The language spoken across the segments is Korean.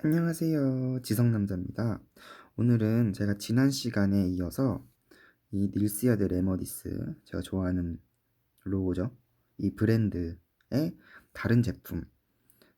안녕하세요. 지성남자입니다. 오늘은 제가 지난 시간에 이어서 이 닐시아드 레머디스, 제가 좋아하는 로고죠. 이 브랜드의 다른 제품,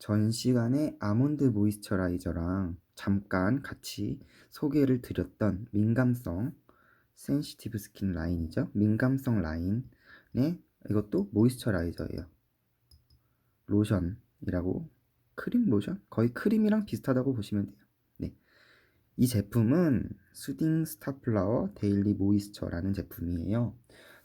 전 시간에 아몬드 모이스처라이저랑 잠깐 같이 소개를 드렸던 민감성 센시티브 스킨 라인이죠. 민감성 라인의 이것도 모이스처라이저예요. 로션이라고 크림 로션? 거의 크림이랑 비슷하다고 보시면 돼요. 네. 이 제품은 수딩 스타플라워 데일리 모이스처라는 제품이에요.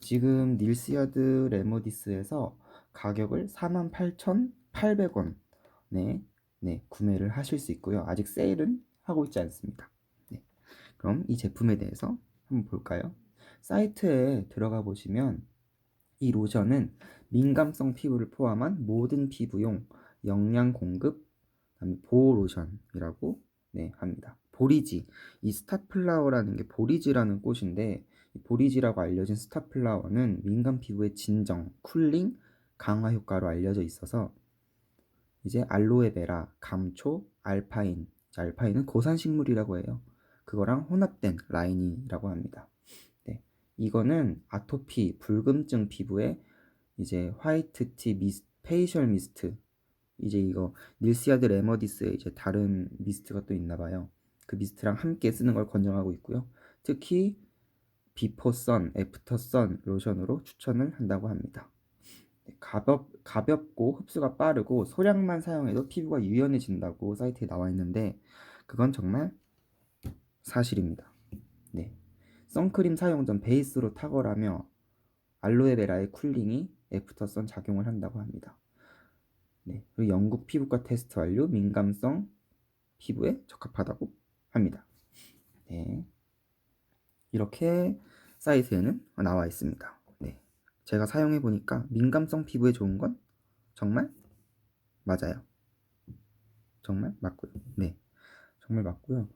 지금 닐시아드 레모디스에서 가격을 48,800원 네, 네, 구매를 하실 수 있고요. 아직 세일은 하고 있지 않습니다. 네. 그럼 이 제품에 대해서 한번 볼까요? 사이트에 들어가 보시면 이 로션은 민감성 피부를 포함한 모든 피부용 영양 공급, 그다음에 보호 로션이라고 네, 합니다. 보리지, 이 스타플라워라는 게 보리지라는 꽃인데 이 보리지라고 알려진 스타플라워는 민감 피부의 진정, 쿨링, 강화 효과로 알려져 있어서 이제 알로에베라, 감초, 알파인, 알파인은 고산 식물이라고 해요. 그거랑 혼합된 라인이라고 합니다. 네, 이거는 아토피, 붉음증 피부에 이제 화이트티 미스, 페이셜 미스트 이제 이거 닐시아드 레머디스의 이제 다른 미스트가 또 있나 봐요. 그 미스트랑 함께 쓰는 걸 권장하고 있고요. 특히 비포 선, 애프터 선 로션으로 추천을 한다고 합니다. 네, 가볍, 가볍고 흡수가 빠르고 소량만 사용해도 피부가 유연해진다고 사이트에 나와 있는데 그건 정말 사실입니다. 네. 선크림 사용 전 베이스로 탁월하며 알로에베라의 쿨링이 애프터 선 작용을 한다고 합니다. 네, 그리고 영국 피부과 테스트 완료 민감성 피부에 적합하다고 합니다. 네, 이렇게 사이트에는 나와 있습니다. 네, 제가 사용해 보니까 민감성 피부에 좋은 건 정말 맞아요. 정말 맞고요. 네, 정말 맞고요.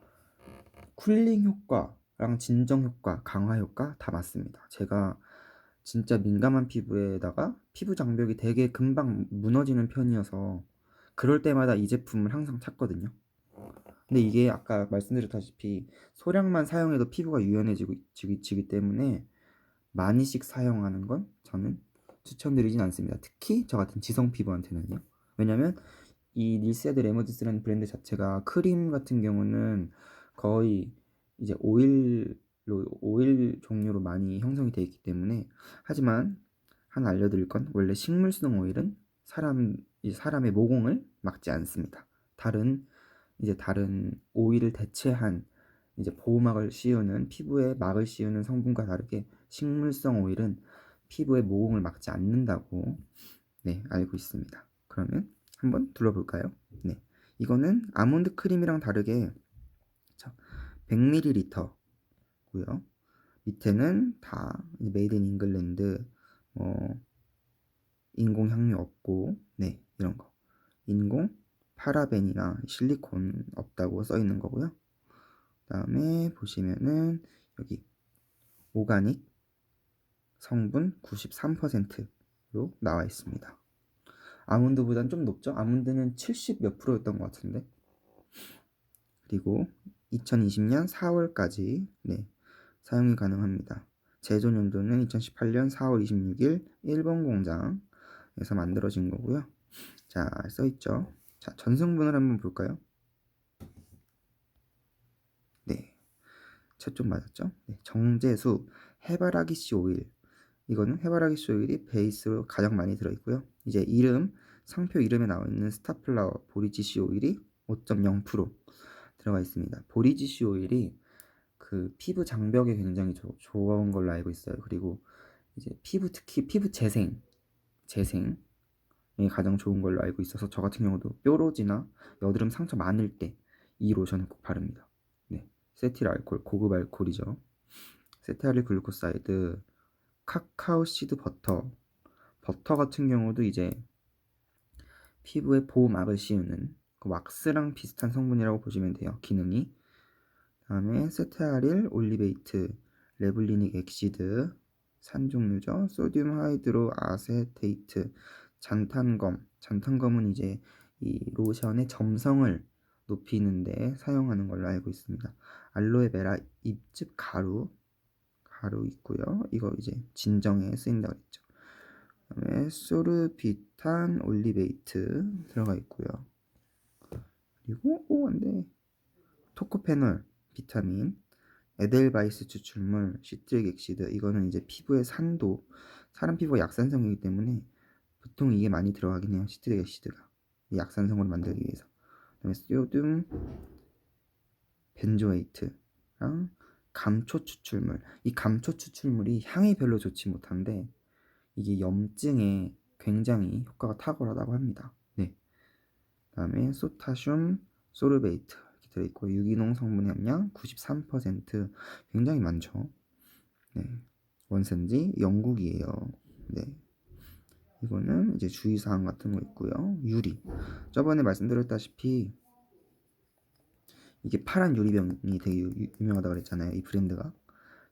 쿨링 효과랑 진정 효과, 강화 효과 다 맞습니다. 제가 진짜 민감한 피부에다가 피부 장벽이 되게 금방 무너지는 편이어서 그럴 때마다 이 제품을 항상 찾거든요. 근데 이게 아까 말씀드렸다시피 소량만 사용해도 피부가 유연해지기 때문에 많이씩 사용하는 건 저는 추천드리진 않습니다. 특히 저 같은 지성 피부한테는요. 왜냐면 이 닐세드 레머디스라는 브랜드 자체가 크림 같은 경우는 거의 이제 오일 오일 종류로 많이 형성이 되어 있기 때문에 하지만 하나 알려드릴 건 원래 식물성 오일은 사람 사람의 모공을 막지 않습니다. 다른 이제 다른 오일을 대체한 이제 보호막을 씌우는 피부에 막을 씌우는 성분과 다르게 식물성 오일은 피부에 모공을 막지 않는다고 네 알고 있습니다. 그러면 한번 둘러볼까요? 네 이거는 아몬드 크림이랑 다르게 100ml 고요 밑에는 다 메이드 인 잉글랜드 뭐 인공 향유 없고 네 이런 거 인공 파라벤이나 실리콘 없다고 써 있는 거고요. 그다음에 보시면은 여기 오가닉 성분 93%로 나와 있습니다. 아몬드보단 좀 높죠? 아몬드는 70 몇 프로였던 것 같은데. 그리고 2020년 4월까지 네, 사용이 가능합니다. 제조 연도는 2018년 4월 26일 일본 공장에서 만들어진 거고요. 자, 써 있죠. 자, 전성분을 한번 볼까요? 네. 채쪽 맞았죠? 네, 정제수, 해바라기씨 오일. 이거는 해바라기씨 오일이 베이스로 가장 많이 들어 있고요. 이제 이름, 상표 이름에 나와 있는 스타플라워 보리지씨 오일이 5.0% 들어가 있습니다. 보리지씨 오일이 그 피부 장벽에 굉장히 조, 좋은 걸로 알고 있어요. 그리고 이제 피부 특히 피부 재생, 재생이 가장 좋은 걸로 알고 있어서 저 같은 경우도 뾰루지나 여드름 상처 많을 때 이 로션을 꼭 바릅니다. 네, 세틸 알콜 고급 알콜이죠. 세티알릴 글루코사이드, 카카오 시드 버터, 버터 같은 경우도 이제 피부에 보호막을 씌우는 그 왁스랑 비슷한 성분이라고 보시면 돼요. 기능이 다음에 세테아릴 올리베이트, 레블리닉 엑시드, 산 종류죠. 소듐 하이드로 아세테이트, 잔탄검. 잔탄검은 이제 이 로션의 점성을 높이는데 사용하는 걸로 알고 있습니다. 알로에베라 잎즙 가루 가루 있고요. 이거 이제 진정에 쓰인다고 했죠. 그다음에 소르비탄 올리베이트 들어가 있고요. 그리고 오 안돼 토코페놀 비타민 에델바이스 추출물 시트릭 엑시드 이거는 이제 피부의 산도 사람 피부가 약산성이기 때문에 보통 이게 많이 들어가긴 해요 시트릭 엑시드가. 이 약산성으로 만들기 위해서. 그다음에 소듐 벤조에이트랑 감초 추출물. 이 감초 추출물이 향이 별로 좋지 못한데 이게 염증에 굉장히 효과가 탁월하다고 합니다. 네. 그다음에 소타슘 소르베이트 이렇게 들어있고 유기농 성분 함량 93% 굉장히 많죠. 네. 원산지 영국이에요. 네. 이거는 이제 주의사항 같은 거 있고요. 유리. 저번에 말씀드렸다시피 이게 파란 유리병이 되게 유, 유명하다고 그랬잖아요. 이 브랜드가.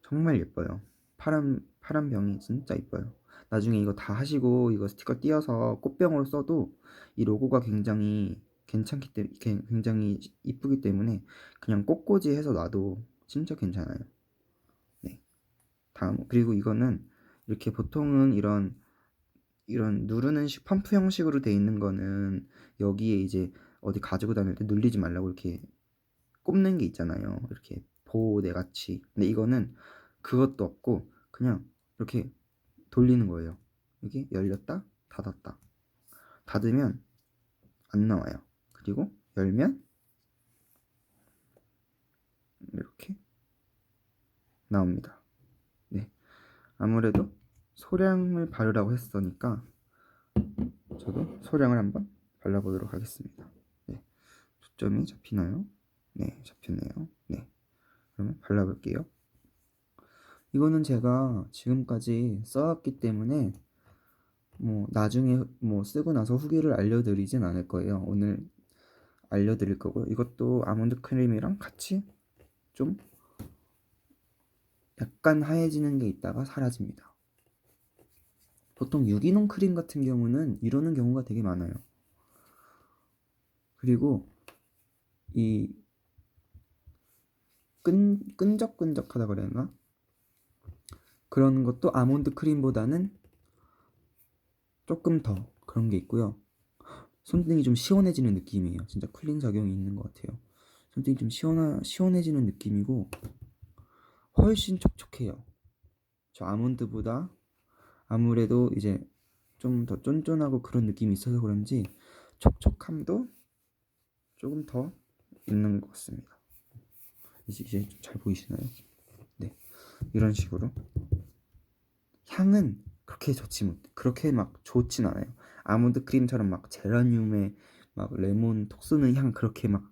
정말 예뻐요. 파란 파란 병이 진짜 예뻐요. 나중에 이거 다 하시고 이거 스티커 띄어서 꽃병으로 써도 이 로고가 굉장히 괜찮기 때문에 굉장히 이쁘기 때문에 그냥 꽃꽂이 해서 놔도 진짜 괜찮아요. 네. 다음 그리고 이거는 이렇게 보통은 이런 이런 누르는 식 펌프 형식으로 돼 있는 거는 여기에 이제 어디 가지고 다닐 때 눌리지 말라고 이렇게 꼽는 게 있잖아요. 이렇게 보호대 같이. 근데 이거는 그것도 없고 그냥 이렇게 돌리는 거예요. 이게 열렸다, 닫았다. 닫으면 안 나와요. 그리고 열면 이렇게 나옵니다. 네. 아무래도 소량을 바르라고 했으니까 저도 소량을 한번 발라보도록 하겠습니다. 네. 초점이 잡히나요? 네, 잡혔네요. 네. 그러면 발라볼게요. 이거는 제가 지금까지 써왔기 때문에 뭐 나중에 뭐 쓰고 나서 후기를 알려드리진 않을 거예요. 오늘 알려드릴 거고요. 이것도 아몬드 크림이랑 같이 좀 약간 하얘지는 게 있다가 사라집니다. 보통 유기농 크림 같은 경우는 이러는 경우가 되게 많아요. 그리고 이 끈, 끈적끈적하다 그래야 하나? 그런 것도 아몬드 크림보다는 조금 더 그런 게 있고요. 손등이 좀 시원해지는 느낌이에요. 진짜 쿨링 작용이 있는 것 같아요. 손등이 좀 시원하, 시원해지는 느낌이고 훨씬 촉촉해요. 저 아몬드보다 아무래도 이제 좀 더 쫀쫀하고 그런 느낌이 있어서 그런지 촉촉함도 조금 더 있는 것 같습니다. 이제, 이제 잘 보이시나요? 네. 이런 식으로. 향은 그렇게 좋지 못, 그렇게 막 좋진 않아요. 아몬드 크림처럼 막 제라늄에 막 레몬 톡 쏘는 향 그렇게 막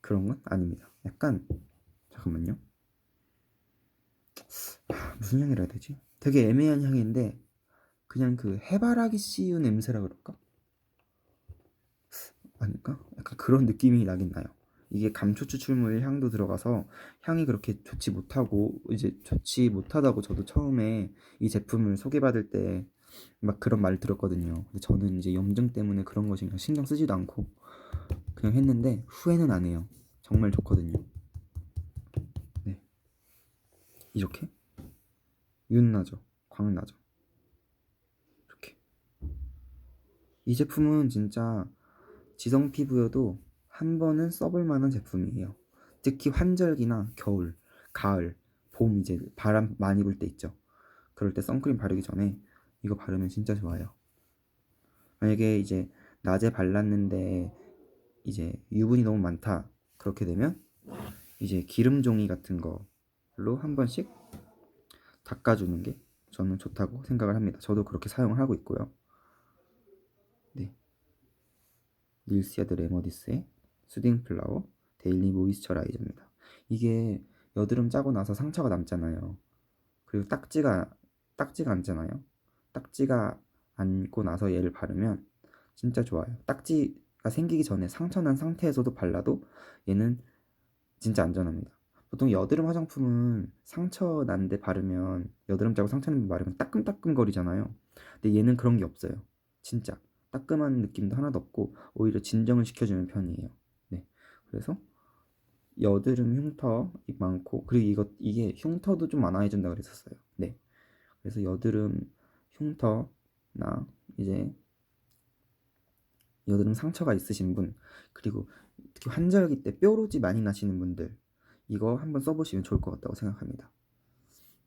그런 건 아닙니다. 약간, 잠깐만요. 아, 무슨 향이라 해야 되지? 되게 애매한 향인데, 그냥 그 해바라기 씨유 냄새라 그럴까? 아닐까? 약간 그런 느낌이 나긴 나요. 이게 감초 추출물 향도 들어가서 향이 그렇게 좋지 못하고 이제 좋지 못하다고 저도 처음에 이 제품을 소개받을 때 막 그런 말을 들었거든요. 근데 저는 이제 염증 때문에 그런 것이 그냥 신경 쓰지도 않고 그냥 했는데 후회는 안 해요. 정말 좋거든요. 네. 이렇게 윤 나죠. 광 나죠. 이렇게. 이 제품은 진짜 지성 피부여도 한 번은 써볼 만한 제품이에요. 특히 환절기나 겨울, 가을, 봄 이제 바람 많이 불 때 있죠. 그럴 때 선크림 바르기 전에 이거 바르면 진짜 좋아요. 만약에 이제 낮에 발랐는데 이제 유분이 너무 많다. 그렇게 되면 이제 기름 종이 같은 걸로 한 번씩 닦아주는 게 저는 좋다고 생각을 합니다. 저도 그렇게 사용을 하고 있고요. 네. 닐시아드 레머디스의 수딩 플라워 데일리 모이스처라이저입니다. 이게 여드름 짜고 나서 상처가 남잖아요. 그리고 딱지가 딱지가 않잖아요. 딱지가 않고 나서 얘를 바르면 진짜 좋아요. 딱지가 생기기 전에 상처 난 상태에서도 발라도 얘는 진짜 안전합니다. 보통 여드름 화장품은 상처 난데 바르면 여드름 짜고 상처 난데 바르면 따끔따끔 거리잖아요. 근데 얘는 그런 게 없어요. 진짜 따끔한 느낌도 하나도 없고 오히려 진정을 시켜주는 편이에요. 그래서 여드름 흉터 많고 그리고 이거 이게 흉터도 좀 완화해 준다 그랬었어요. 네. 그래서 여드름 흉터나 이제 여드름 상처가 있으신 분 그리고 특히 환절기 때 뾰루지 많이 나시는 분들 이거 한번 써보시면 좋을 것 같다고 생각합니다.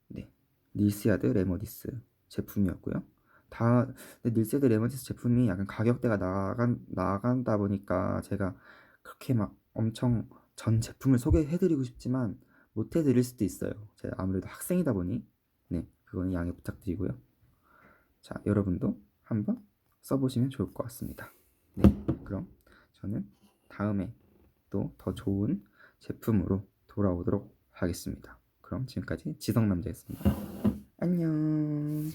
네, 닐시아드 레머디스 제품이었고요. 다 닐시아드 레머디스 제품이 약간 가격대가 나간 나간다 보니까 제가 그렇게 막 엄청 전 제품을 소개해드리고 싶지만 못 해드릴 수도 있어요. 제가 아무래도 학생이다 보니 네 그거는 양해 부탁드리고요. 자 여러분도 한번 써보시면 좋을 것 같습니다. 네 그럼 저는 다음에 또 더 좋은 제품으로 돌아오도록 하겠습니다. 그럼 지금까지 지성남자였습니다. 안녕.